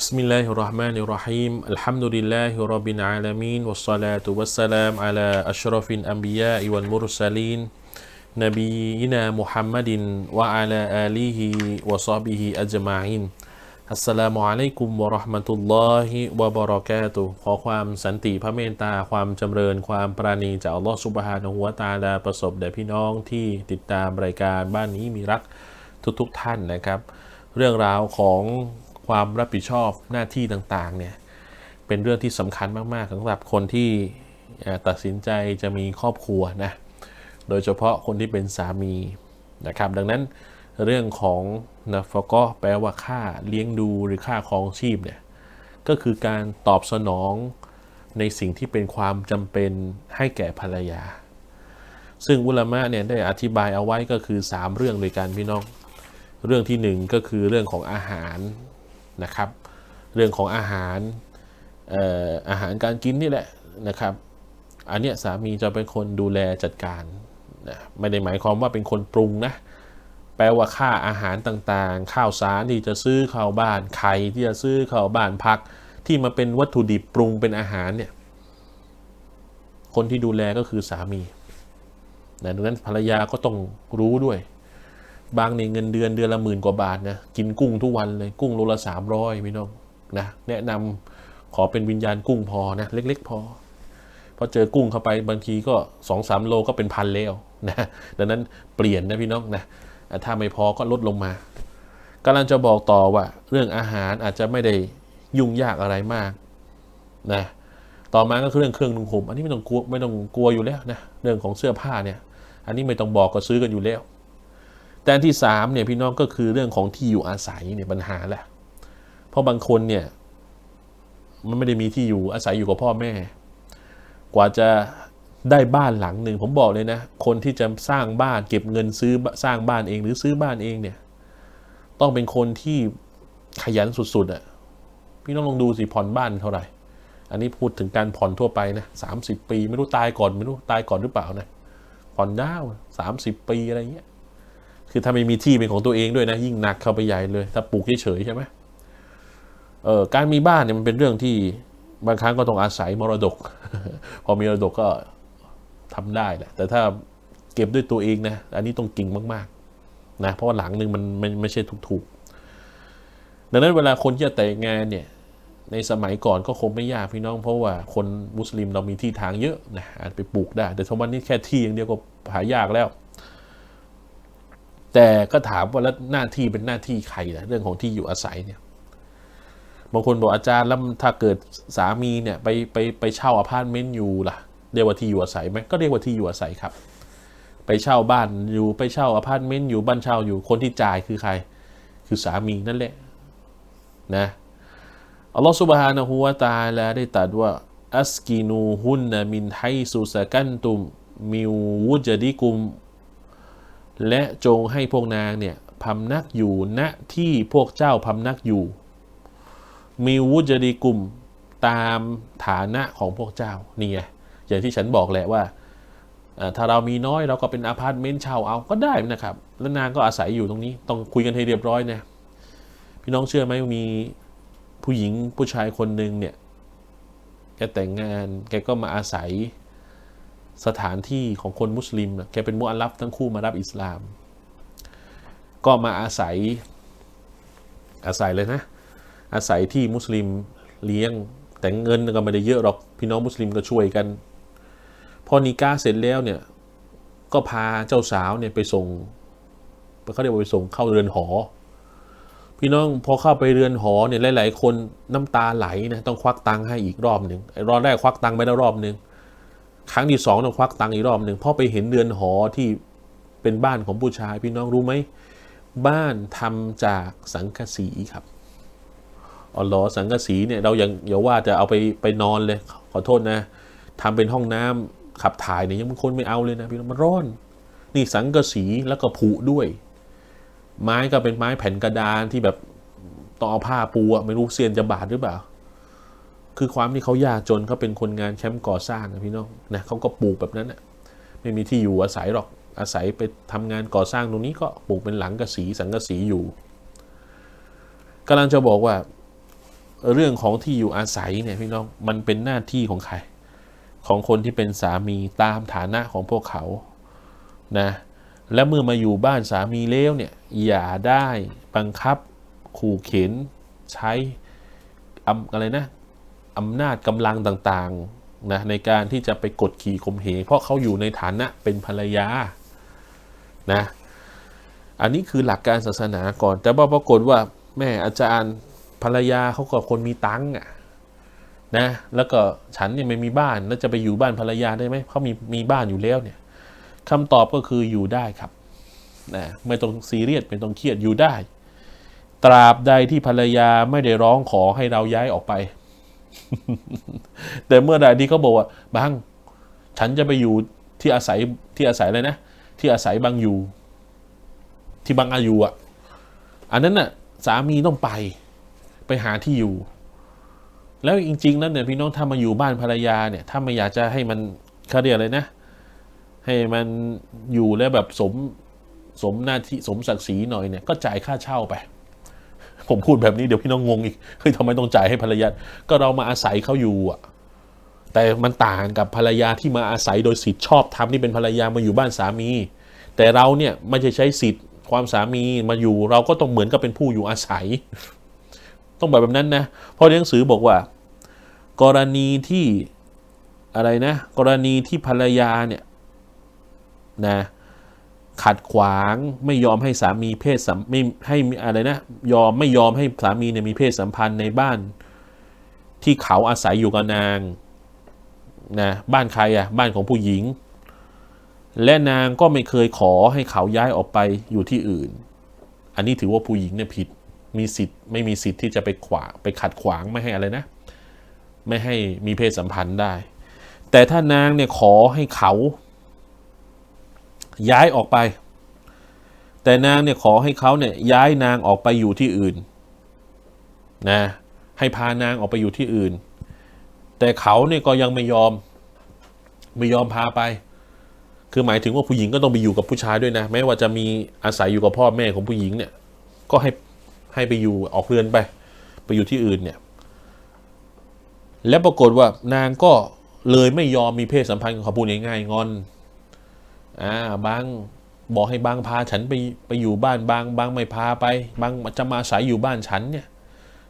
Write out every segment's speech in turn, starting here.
بسم الله الرحمن الرحيم الحمد لله رب العالمين والصلاة والسلام على أشرف الأنبياء والمرسلين نبينا محمد وعلى آله وصحبه أجمعين อัสสลามุอะลัยกุมวะเราะห์มะตุลลอฮิวะบะเราะกาตุฮ์ขอความสันติพระเมตตาความจำเริญความปราณีจากอัลลอฮ์ซุบฮานะฮูวะตะอาลาประสบแด่พี่น้องที่ติดตามรายการบ้านนี้มีรักทุกๆทท่านนะครับ เรื่องราวของ ความรับผิดชอบหน้าที่ต่างๆเนี่ยเป็นเรื่องที่สำคัญมากๆสำหรับคนที่ตัดสินใจจะมีครอบครัวนะโดยเฉพาะคนที่เป็นสามีนะครับ ดังนั้นเรื่องของนะฟก็แปลว่าค่าเลี้ยงดูหรือค่าครองชีพเนี่ยก็คือการตอบสนองในสิ่งที่เป็นความจำเป็นให้แก่ภรรยา ซึ่งอุลามะเนี่ยได้อธิบายเอาไว้ก็คือ 3 เรื่องเลยกันพี่น้อง เรื่องที่ 1 ก็คือเรื่องของอาหาร นะครับ เรื่องของอาหารเอ่ออาหารการกินนี่แหละนะครับ อันเนี้ยสามีจะเป็นคนดูแลจัดการนะไม่ได้หมายความว่าเป็นคนปรุงนะ แปลว่าค่าอาหารต่างๆ ข้าวสารที่จะซื้อเข้าบ้านไข่ที่จะซื้อเข้าบ้านพัก ที่มาเป็นวัตถุดิบปรุงเป็นอาหารเนี่ย คนที่ดูแลก็คือสามีนะดังนั้นภรรยาก็ต้องรู้ด้วย บางในเงินเดือนเดือนละหมื่นกว่าบาทนะกินกุ้งทุกวันเลยกุ้งโลละสามร้อยพี่น้องนะแนะนำขอเป็นวิญญาณกุ้งพอนะเล็ก ๆ พอพอเจอกุ้งเข้าไปบางทีก็สองสามโลก็เป็นพันแล้วนะดังนั้นเปลี่ยนนะพี่น้องนะถ้าไม่พอก็ลดลงมากำลังจะบอกต่อว่า เรื่องอาหารอาจจะไม่ได้ยุ่งยากอะไรมากนะต่อมาก็คือเรื่องเครื่องนุ่งห่มอันนี้ไม่ต้องกลัวไม่ต้องกลัวอยู่แล้วนะเรื่องของเสื้อผ้าเนี่ย อันนี้ไม่ต้องบอกก็ซื้อกันอยู่แล้ว แต่ที่สามเนี่ยพี่น้องก็คือเรื่องของที่อยู่อาศัยเนี่ยปัญหาแหละเพราะบางคนเนี่ยมันไม่ได้มีที่อยู่อาศัยอยู่กับพ่อแม่ กว่าจะได้บ้านหลังหนึ่งผมบอกเลยนะ คนที่จะสร้างบ้านเก็บเงินซื้อสร้างบ้านเองหรือซื้อบ้านเองเนี่ย ต้องเป็นคนที่ขยันสุดๆอะ่ะพี่น้องลองดูสิผ่อนบ้านเท่าไหร่ อันนี้พูดถึงการผ่อนทั่วไปนะสามสิบปี ไม่รู้ตายก่อนไม่รู้ตายก่อนหรือเปล่านะผ่อนยาวสามสิบปีอะไรเงี้ย คือถ้าไม่มีที่เป็นของตัวเองด้วยนะ ยิ่งหนักเข้าไปใหญ่เลย ถ้าปลูกเฉยๆใช่ไหมเออการมีบ้านเนี่ยมันเป็นเรื่องที่บางครั้งก็ต้องอาศัยมรดก พอมีมรดกก็ทำได้แหละ แต่ถ้าเก็บด้วยตัวเองนะ อันนี้ต้องกิ่งมากๆนะ เพราะว่าหลังหนึ่งมันไม่ไม่ใช่ถูกๆ ดังนั้นเวลาคนจะแต่งงานเนี่ย ในสมัยก่อนก็คงไม่ยากพี่น้อง เพราะว่าคนมุสลิมเรามีที่ทางเยอะนะอาจไปปลูกได้ แต่ทุกวันนี้แค่ที่อย่างเดียวก็หายากแล้ว แต่ก็ถามว่าแล้วหน้าที่เป็นหน้าที่ใครนะเรื่องของที่อยู่อาศัยเนี่ยบางคนบอกอาจารย์แล้วถ้าเกิดสามีเนี่ยไปไปไปเช่าอพาร์ตเมนต์อยู่ล่ะเรียกว่าที่อยู่อาศัยไหมก็เรียกว่าที่อยู่อาศัยครับ ไปเช่าบ้านอยู่ไปเช่าอพาร์ตเมนต์อยู่บ้านเช่าอยู่คนที่จ่ายคือใคร คือสามีนั่นแหละนะอัลลอฮฺสุบฮานะฮูวะตาลาได้ตรัสว่าอัสกินูฮุนนะมินไฮซุสกันตุมมิววุจดิกุม และจงให้พวกนางเนี่ยพำนักอยู่ณที่พวกเจ้าพำนักอยู่ มีวุจดีกลุ่มตามฐานะของพวกเจ้านี่ไงอย่างที่ฉันบอกแหละว่า ถ้าเรามีน้อยเราก็เป็นอพาร์ตเมนต์เช่าเอาก็ได้นะครับ แล้วนางก็อาศัยอยู่ตรงนี้ ต้องคุยกันให้เรียบร้อยนะพี่น้องเชื่อไหมมีผู้หญิงผู้ชายคนหนึ่งเนี่ยแกแต่งงานแกก็มาอาศัย สถานที่ของคนมุสลิมนะแกเป็นมุอัลลัฟทั้งคู่มารับอิสลาม ก็มาอาศัยอาศัยเลยนะ อาศัยที่มุสลิมเลี้ยง แต่เงินก็ไม่ได้เยอะหรอกพี่น้องมุสลิมก็ช่วยกัน พอนีกาเสร็จแล้วเนี่ยก็พาเจ้าสาวเนี่ยไปส่งเขาเรียกว่าไปส่งเข้าเรือนหอ พี่น้องพอเข้าไปเรือนหอเนี่ยหลาย ๆ คนน้ำตาไหลนะต้องควักตังค์ให้อีกรอบหนึ่งรอบแรกควักตังค์ไปแล้วรอบหนึ่ง ครั้งที่สองต้องควักตังค์อีกรอบหนึ่งเพราะไปเห็นเรือนหอที่เป็นบ้านของผู้ชายพี่น้องรู้ไหมบ้านทำจากสังกะสีครับอ๋อหรอสังกะสีเนี่ยเรายังอย่าว่าจะเอาไปไปนอนเลย ขอโทษนะทำเป็นห้องน้ำขับถ่ายเนี่ยยังบางคนไม่เอาเลยนะพี่น้องมันร้อน นี่สังกะสีแล้วก็ผุด้วย ไม้ก็เป็นไม้แผ่นกระดานที่แบบต้องเอาผ้าปูอะไม่รู้เซียนจะบาดหรือเปล่า คือความที่เขายากจนเขาเป็นคนงานแคมป์ก่อสร้างนะพี่น้องนะเขาก็ปลูกแบบนั้นอะไม่มีที่อยู่อาศัยหรอกอาศัยไปทำงานก่อสร้างตรงนี้ก็ปลูกเป็นหลังกระสีสังกะสีอยู่กำลังจะบอกว่า เรื่องของที่อยู่อาศัยเนี่ยพี่น้องมันเป็นหน้าที่ของใคร ของคนที่เป็นสามีตามฐานะของพวกเขานะและเมื่อมาอยู่บ้านสามีแล้วเนี่ยอย่าได้บังคับขู่เข็นใช้อะไรนะ อำนาจกำลังต่างๆนะในการที่จะไปกดขี่ข่มเหงเพราะเขาอยู่ในฐานะเป็นภรรยานะอันนี้คือหลักการศาสนาก่อน แต่ว่าปรากฏว่าแม่อาจารย์ภรรยาเขาก็คนมีตังค์อะนะแล้วก็ฉันเนี่ยไม่มีบ้านแล้วจะไปอยู่บ้านภรรยาได้ไหมเขามีมีบ้านอยู่แล้วเนี่ยคำตอบก็คืออยู่ได้ครับนะไม่ต้องซีเรียสไม่ต้องเครียดอยู่ได้ ตราบใดที่ภรรยาไม่ได้ร้องขอให้เราย้ายออกไป แต่เมื่อใดที่เขาบอกว่าบางฉันจะไปอยู่ที่อาศัยที่อาศัยเลยนะ ที่อาศัยบางอยู่ ที่บางอายุอะ อันนั้นน่ะ สามีต้องไป ไปหาที่อยู่ แล้วจริง ๆ แล้วเนี่ยพี่น้องถ้ามาอยู่บ้านภรรยาเนี่ย ถ้าไม่อยากจะให้มันเขาเรียกอะไรนะ ให้มันอยู่แล้วแบบสมสมหน้าที่สมศักดิ์ศรีหน่อยเนี่ย ก็จ่ายค่าเช่าไป ผมพูดแบบนี้เดี๋ยวพี่น้องงงอีกเฮ้ยทำไมต้องจ่ายให้ภรรยาก็เรามาอาศัยเขาอยู่อะแต่มันต่างกับภรรยาที่มาอาศัยโดยสิทธิชอบทำที่เป็นภรรยามาอยู่บ้านสามี แต่เราเนี่ยไม่ใช่ใช้สิทธิ์ความสามีมาอยู่ เราก็ต้องเหมือนกับเป็นผู้อยู่อาศัย ต้องแบบแบบนั้นนะเพราะในหนังสือบอกว่า กรณีที่อะไรนะ กรณีที่ภรรยาเนี่ยนะ ขัดขวางไม่ยอมให้สามีเพศสัมไม่ให้อะไรนะ ยอมไม่ยอมให้สามีเนี่ยมีเพศสัมพันธ์ในบ้าน ที่เขาอาศัยอยู่กับนางนะบ้านใครอะ่ะบ้านของผู้หญิง และนางก็ไม่เคยขอให้เขาย้ายออกไปอยู่ที่อื่น อันนี้ถือว่าผู้หญิงเนี่ยผิดมีสิทธิ์ไม่มีสิทธิ์ที่จะไปขวางไปขัดขวางไม่ให้อะไรนะ ไม่ให้มีเพศสัมพันธ์ได้ แต่ถ้านางเนี่ยขอให้เขา ย้ายออกไป แต่นางเนี่ยขอให้เขาเนี่ยย้ายนางออกไปอยู่ที่อื่นนะให้พานางออกไปอยู่ที่อื่น แต่เขาเนี่ยก็ยังไม่ยอม ไม่ยอมพาไป คือหมายถึงว่าผู้หญิงก็ต้องไปอยู่กับผู้ชายด้วยนะ แม้ว่าจะมีอาศัยอยู่กับพ่อแม่ของผู้หญิงเนี่ย ก็ให้ให้ไปอยู่ออกเรือนไป ไปอยู่ที่อื่นเนี่ย แล้วปรากฏว่านางก็เลยไม่ยอมมีเพศสัมพันธ์กับเขาพูดง่ายๆงอน อ่าบางบอกให้บางพาฉันไปไปอยู่บ้านบางบางไม่พาไป บางจะมาอาศัยอยู่บ้านฉันเนี่ย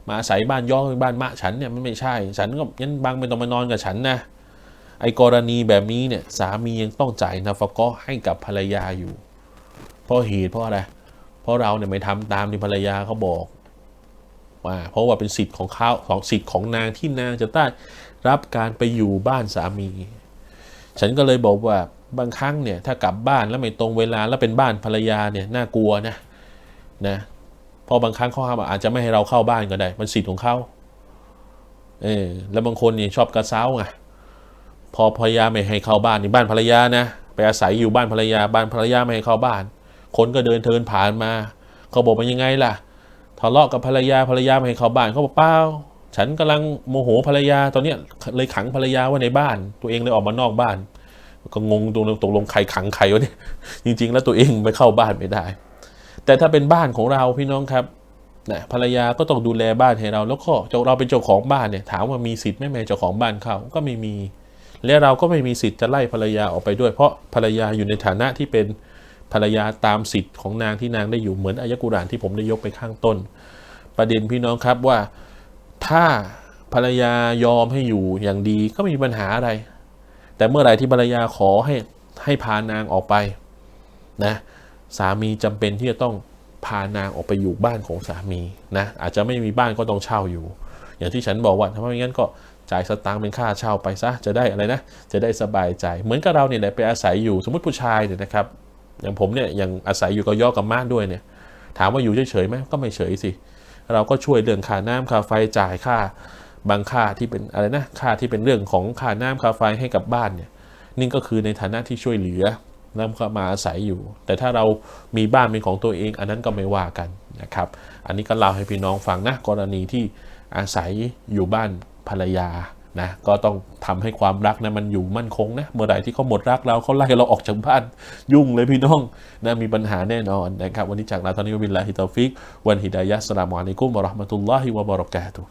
มาอาศัยบ้านย่อบ้านมะฉันเนี่ยมันไม่ใช่ ฉันก็งั้นบางไม่ต้องมานอนกับฉันนะไอ้กรณีแบบนี้เนี่ยสามียังต้องจ่ายนาฟก็ให้กับภรรยาอยู่ เพราะเหตุเพราะอะไร เพราะเราเนี่ยไม่ทำตามที่ภรรยาเขาบอกว่าเพราะว่าเป็นสิทธิ์ของเขาของสิทธิ์ของนางที่นางจะได้รับการไปอยู่บ้านสามี ฉันก็เลยบอกว่า บางครั้งเนี่ยถ้ากลับบ้านแล้วไม่ตรงเวลาแล้วเป็นบ้านภรรยาเนี่ยน่ากลัวนะนะพอบางครั้งเขาอาจจะไม่ให้เราเข้าบ้านก็ได้ มันสิทธิ์ของเขาเออแล้วบางคนเนี่ยชอบกระเซ้าไงพอภรรยาไม่ให้เข้าบ้านนี่บ้านภรรยานะไปอาศัยอยู่บ้านภรรยาบ้านภรรยาไม่ให้เข้าบ้าน คนก็เดินเทินผ่านมา เขาบอกมันยังไงล่ะทะเลาะกับภรรยาภรรยาไม่ให้เข้าบ้านเขาบอกเปล่าฉันกำลังโมโหภรรยาตอนเนี้ยเลยขังภรรยาไว้ในบ้าน ตัวเองเลยออกมานอกบ้าน ก็งงตรงตกลงใครขังใครวะเนี่ยจริง ๆ แล้วตัวเองไปเข้าบ้านไม่ได้ แต่ถ้าเป็นบ้านของเราพี่น้องครับนะภรรยาก็ต้องดูแลบ้านให้เรา แล้วก็เราเป็นเจ้าของบ้านเนี่ยถามว่ามีสิทธิ์ไหม่แม่เจ้าของบ้านเขาก็ไม่มี และเราก็ไม่มีสิทธิ์จะไล่ภรรยาออกไปด้วย เพราะภรรยาอยู่ในฐานะที่เป็นภรรยาตามสิทธิ์ของนางที่นางได้อยู่เหมือนอายกุรานที่ผมได้ยกไปข้างต้น ประเด็นพี่น้องครับว่าถ้าภรรยายอมให้อยู่อย่างดีก็ไม่มีปัญหาอะไร แต่เมื่อไหร่ที่ภรรยาขอให้ให้พานางออกไปนะสามีจำเป็นที่จะต้องพานางออกไปอยู่บ้านของสามีนะอาจจะไม่มีบ้านก็ต้องเช่าอยู่ อย่างที่ฉันบอกว่าถ้าไม่งั้นก็จ่ายสตางค์เป็นค่าเช่าไปซะจะได้อะไรนะ จะได้สบายใจ เหมือนกับเราเนี่ยแหละไปอาศัยอยู่สมมติผู้ชายเนี่ยนะครับอย่างผมเนี่ยยังอาศัยอยู่กับย่อกับม่านด้วยเนี่ย ถามว่าอยู่เฉยๆไหมก็ไม่เฉยสิ เราก็ช่วยเรื่องค่าน้ำค่าไฟจ่ายค่า บางค่าที่เป็นอะไรนะค่าที่เป็นเรื่องของค่าน้ำค่าไฟให้กับบ้านเนี่ยนี่ก็คือในฐานะที่ช่วยเหลือแล้วก็มาอาศัยอยู่ แต่ถ้าเรามีบ้านเป็นของตัวเอง อันนั้นก็ไม่ว่ากันนะครับ อันนี้ก็เล่าให้พี่น้องฟังนะกรณีที่อาศัยอยู่บ้านภรรยานะก็ต้องทำให้ความรักนะมันอยู่มั่นคงนะเมื่อไหร่ที่เขาหมดรักเราเขาไล่เราออกจากบ้านยุ่งเลยพี่น้องนะมีปัญหาแน่นอนนะครับ วันนี้จากลาทานิวบินลาฮิตาฟิกวันฮิดายะสลามอะลัยกุมวะราะห์มะตุลลอฮิวะบะเราะกาตุ